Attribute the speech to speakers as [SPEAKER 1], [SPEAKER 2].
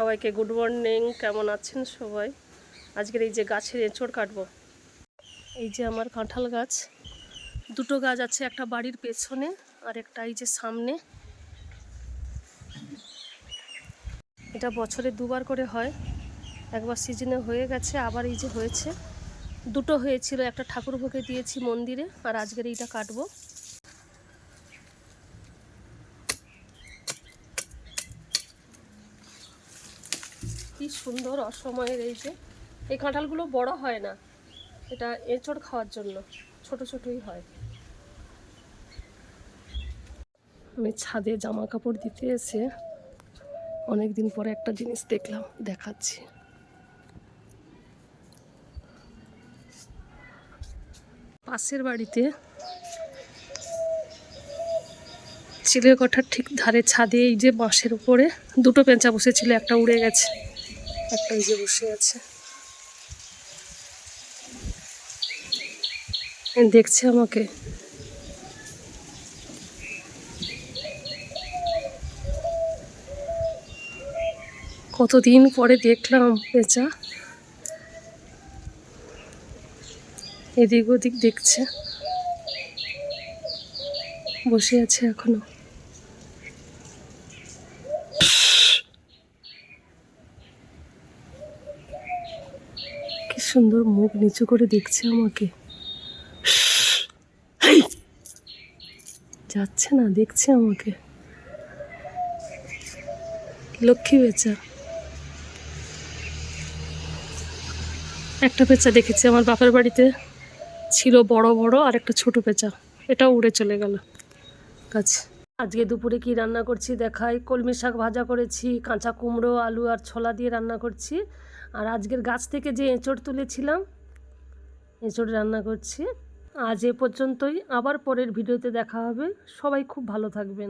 [SPEAKER 1] সবাইকে good morning, কেমন আছেন সবাই? আজকের এই যে গাছের এঁচড় কাটবো। এই যে আমার কাঁঠাল গাছ। দুটো গাছ আছে, একটা বাড়ির পেছনে আর একটা এই যে সামনে। এটা বছরে দুবার করে হয়। একবার সিজনে হয়ে গেছে, আবার এই যে হয়েছে। দুটো হয়েছিল, একটা ঠাকুরভোগে দিয়েছি মন্দিরে আর আজকের এইটা কাটবো। কি সুন্দর অসময়ের এই যে, এই কাঁঠালগুলো বড় হয় না। এটা এঁচড় খাওয়ার জন্য, ছোট ছোটই হয়। আমি ছাদে জামা কাপড় দিতে এসে অনেক দিন পরে একটা জিনিস দেখলাম, দেখাচ্ছি। পাশের বাড়িতে চিলের কঠার ঠিক ধারে ছাদে এই যে বাঁশের উপরে দুটো পেঁচা বসেছিল, একটা উড়ে গেছে। একটা যে বসে আছে। দেখছে আমাকে। কতদিন পরে দেখলাম পেঁচা এদিক ওদিক দেখছে। বসে আছে এখনও। সুন্দর মুখ নিচু করে দেখছে আমাকে। যাচ্ছে না, দেখছে আমাকে। লক্ষ্মী বেচা। একটা পেঁচা দেখেছি, আমার বাপের বাড়িতে ছিল বড় বড় আর একটা ছোট পেঁচা এটাও উড়ে চলে গেল গাছ। আজকে দুপুরে কি রান্না করছি দেখাই। কলমি শাক ভাজা করেছি, কাঁচা কুমড়ো, আলু আর ছোলা দিয়ে রান্না করছি। আর আজকের গাছ থেকে যে এঁচড় তুলেছিলাম, এঁচড় রান্না করছি। আজ এ পর্যন্তই, আবার পরের ভিডিওতে দেখা হবে। সবাই খুব ভালো থাকবেন।